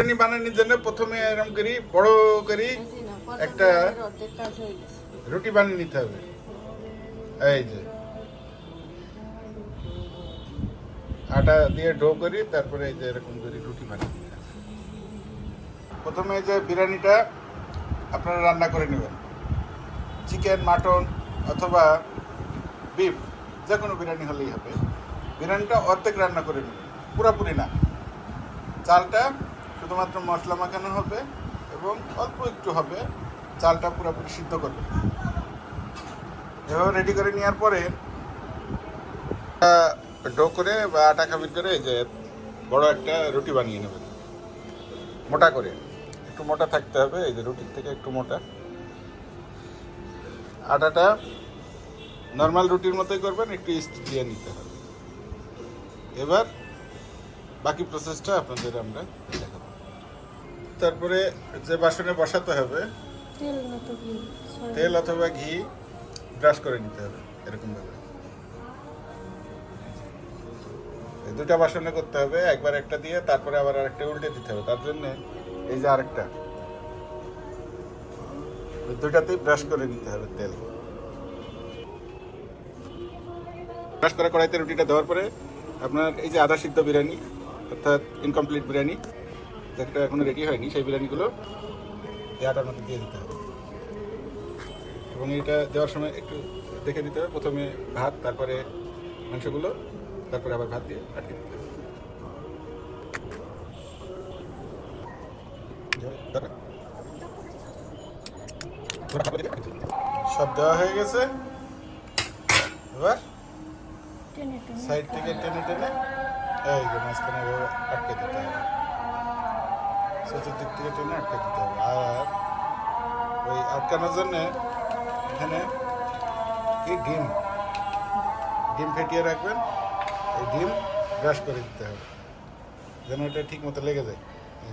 বিরিয়ানি বানানোর জন্য প্রথমে এরকম করি, বড় করি, একটা রুটি বানিয়ে নিতে হবে। এই যে। আটা দিয়ে ডো করি, তারপরে এই যে এরকম করে রুটি বানিয়ে নিতে হবে। প্রথমে যে বিরিয়ানিটা আপনারা রান্না করে নেবেন। চিকেন, মাটন অথবা বিফ যে কোনো বিরিয়ানি হলেই হবে। বিরিয়ানিটা অর্ধেক রান্না করে নেবেন। পুরোপুরি না। চালটা শুধুমাত্র মশলা মাখানো হবে এবং অল্প একটু হবে, চালটা পুরোপুরি সিদ্ধ করবে। এভাবে রেডি করে নেওয়ার পরে ডো করে বা আটা খামির করে যে বড় একটা রুটি বানিয়ে নেবেন। মোটা করে। একটু মোটা থাকতে হবে, এই যে রুটির থেকে একটু মোটা। আটাটা নর্মাল রুটির মতোই করবেন, একটু ইস্ট দিয়ে নিতে হবে। এবার বাকি প্রসেসটা আপনাদের আমরা তারপরে যে বাসনে বসাতে হবে তেল অথবা ঘি ব্রাশ করে নিতে হবে এরকম ভাবে। দুটা বাসনে করতে হবে একবার একটা দিয়ে তারপরে আবার আরেকটা উল্টে দিতে হবে তার জন্য এই যে আরেকটা। দুটাতেই ব্রাশ করে নিতে হবে তেল। ব্রাশ করা কড়াইতে রুটিটা দেওয়ার পরে আপনার এই যে আদা সিদ্ধ বিরিয়ানি অর্থাৎ ইনকমপ্লিট বিরিয়ানি যেটা এখনও রেডি হয়নি সেই বিরিয়ানিগুলো এই আটার মধ্যে দিয়ে দিতে হবে। এবং এটা দেওয়ার সময় একটু দেখে দিতে হবে প্রথমে ভাত তারপরে মাংসগুলো তারপরে আবার ভাত দিয়ে আটকে দিতে হবে। সব দেওয়া হয়ে গেছে। এবার সাইড থেকে টেনে টেনে এই যে মাঝখানে আটকে দিতে হবে। চতুর্দিক থেকে টেনে আটকে দিতে হবে আর ওই আটকানোর জন্য এখানে কি ডিম ডিম ফেটিয়ে রাখবেন এই ডিম ব্রাশ করে দিতে হবে যেন এটা ঠিক মতো লেগে যায় এই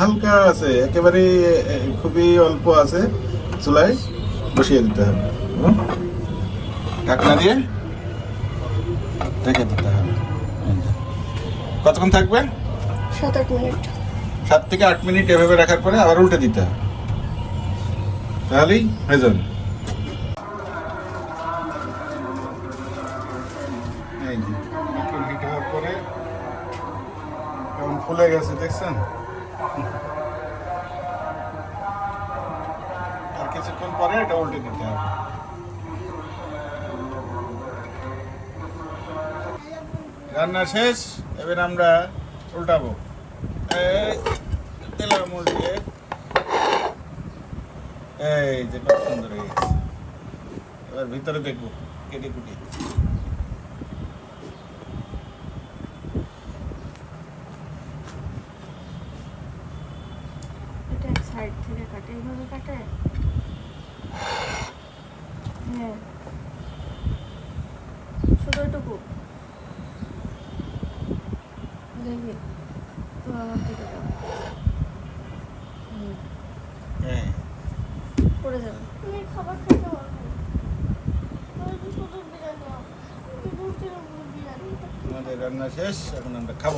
হালকা আছে একেবারে খুবই অল্প আছে চুলায় বসিয়ে দিতে হবে? ঢাকনা দিয়ে রেখে দিতে হবে। কতক্ষণ থাকবে? সাত আট মিনিট। সাত থেকে আট মিনিট এভাবে রাখার পরে আবার উল্টে দিতে হবে। তাহলেই হয়ে যাবে। ফুলে গেছে দেখছেন? আর কিছুক্ষণ পরে এটা উল্টে দিতে হবে। রান্না শেষ, এবার আমরা উল্টাবো। তেলের মোড় দিয়ে। এই যে সুন্দর হয়ে গেছে এবার ভিতরে দেখব, কেটে কুটি। থেকে কাটে এইভাবে কাটে? হ্যাঁ। শুধু দেখি তো আমার দিকে দাও। হ্যাঁ। পড়ে যাবে। তুমি খাবার খেতে পারব আমাদের রান্না শেষ এখন আমরা খাব।